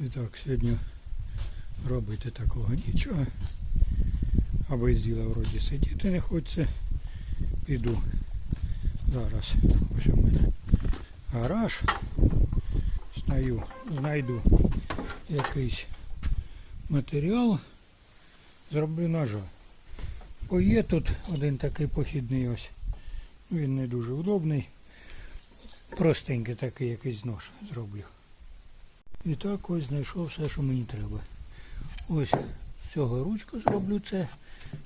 І так, сьогодні робити такого нічого. Аби з діла вроді сидіти не хочеться. Піду зараз. Ось у мене гараж. Знаю, знайду якийсь матеріал. Зроблю ножа. Бо є тут один такий похідний ось. Він не дуже удобний. Простенький такий якийсь нож зроблю. І так ось знайшов все, що мені треба. Ось з цього ручку зроблю це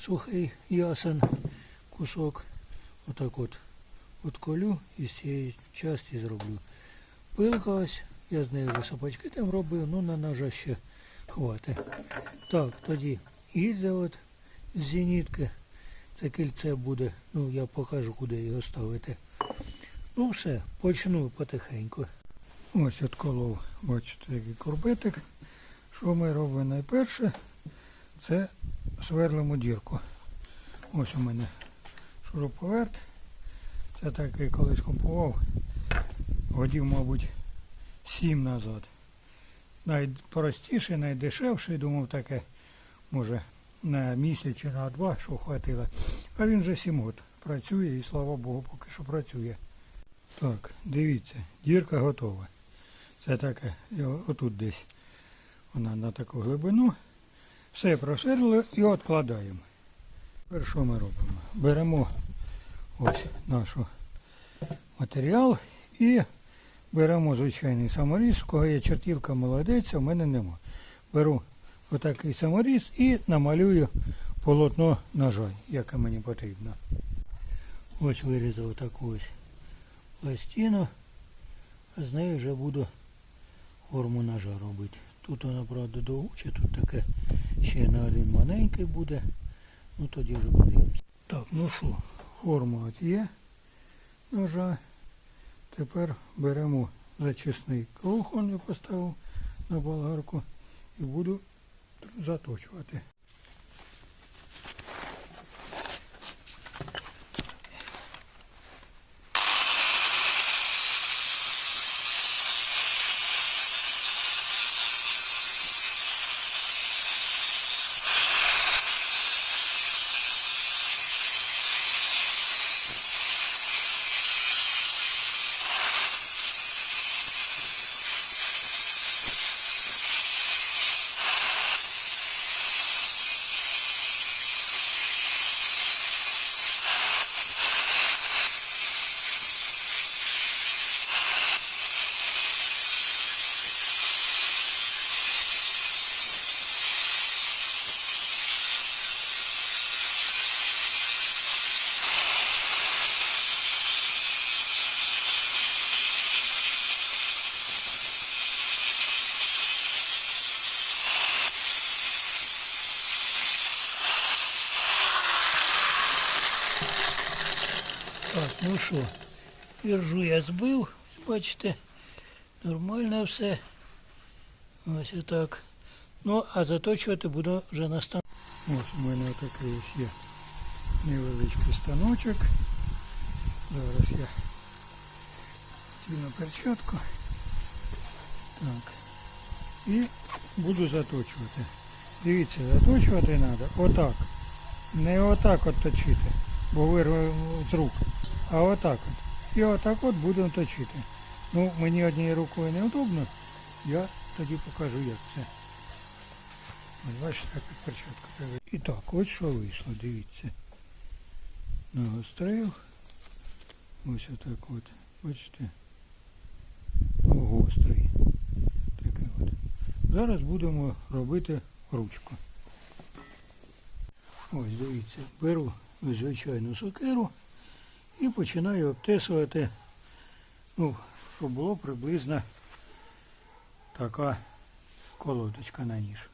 сухий ясен кусок. Отак от отколю і з цієї часті зроблю. Пилка ось, я з нею вже сапачки там робив, ну на ножа ще хватить. Так, тоді гільза от з зенітки. Це кільце буде, ну я покажу, куди його ставити. Ну все, почну потихеньку. Ось отколов, бачите, який курбетик. Що ми робимо найперше? Це сверлимо дірку. Ось у мене шуруповерт. Це так такий колись купував. Годів, мабуть, сім назад. Найпростіший, найдешевший, думав таке, може, на місяць чи на два, що хватило. А він вже сім років працює і слава Богу, поки що працює. Так, дивіться, дірка готова. Це о- отут десь вона на таку глибину. Все просверлили і відкладаємо. Тепер що ми робимо? Беремо ось наш матеріал і беремо звичайний саморіз. У кого є чертілка молодець, а в мене нема. Беру отакий саморіз і намалюю полотно ножа, яке мені потрібно. Ось вирізав таку ось пластину, а з нею вже буду форму ножа робити. Тут вона, правда, довгуча, тут таке ще на один маленький буде. Ну тоді вже подивимось. Так, ну що, форма от є ножа. Тепер беремо зачисний круг, я поставив на болгарку і буду заточувати. Так, ну що, іржу я збив, бачите, нормально все. Ось отак. Ну, а заточувати буду вже на стан. Ось у мене такий є невеличкий станочок. Зараз я цілу перчатку. Так. І буду заточувати. Дивіться, заточувати треба отак. Не отак от точити, бо вирве з рук. А отак от. І отак от будемо точити. Ну, мені однією рукою неудобно, я тоді покажу, як це. Ось бачите, як перчатка. І так, ось що вийшло, дивіться. Нагострив. Ось отак от. Бачите? Гострий. Таке от. Зараз будемо робити ручку. Ось дивіться, беру звичайну сокиру і починаю обтесувати, ну, щоб було приблизно така колодочка на ніж.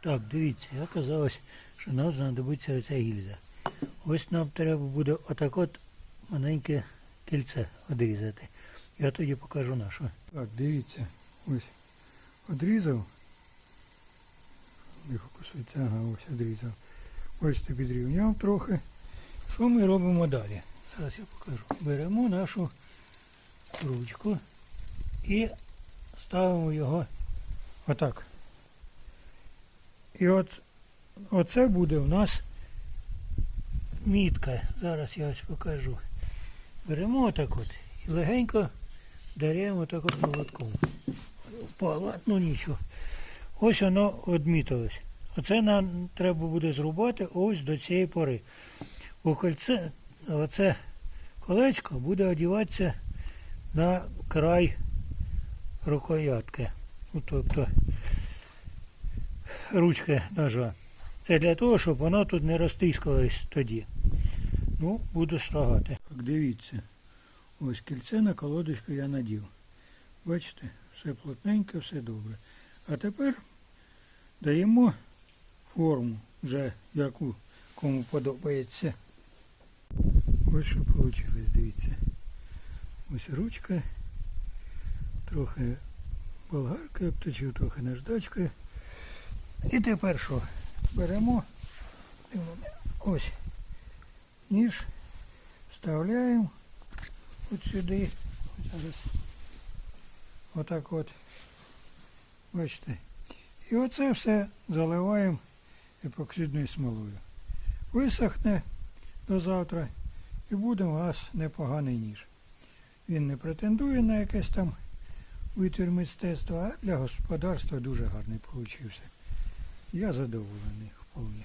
Так, дивіться, я оказалось, що нам знадобиться оця гільза. Ось нам треба буде отак от маленьке кільце одрізати. Я тоді покажу нашу. Так, дивіться, ось одрізав. Не фокусується, ага, ось одрізав. Бачите, підрівняв трохи. Що ми робимо далі? Зараз я покажу. Беремо нашу ручку і ставимо його Отак. І от оце буде в нас мітка. Зараз я ось покажу. Беремо отак от і легенько даруємо так от молотком. Впала, ну нічого. Ось воно відмітилось. Оце нам треба буде зрубати ось до цієї пори. Бо кольце, оце колечко буде одіватися на край рукоятки. Ну, тобто ручки ножа. Це для того, щоб воно тут не розтискалось тоді. Ну, буду строгати. Так, дивіться. Ось кільце на колодочку я надів. Бачите, все плотненько, все добре. А тепер даємо форму, вже яку кому подобається. Ось що вийшло, дивіться. Ось ручка. Трохи болгаркою обточив, трохи наждачкою. І тепер що? Беремо ось ніж, вставляємо от сюди. Зараз. Отак от. Бачите. І оце все заливаємо епоксидною смолою. Висохне до завтра і буде у вас непоганий ніж. Він не претендує на якесь там витвір мистецтва, а для господарства дуже гарний получився. Я задоволений вполне.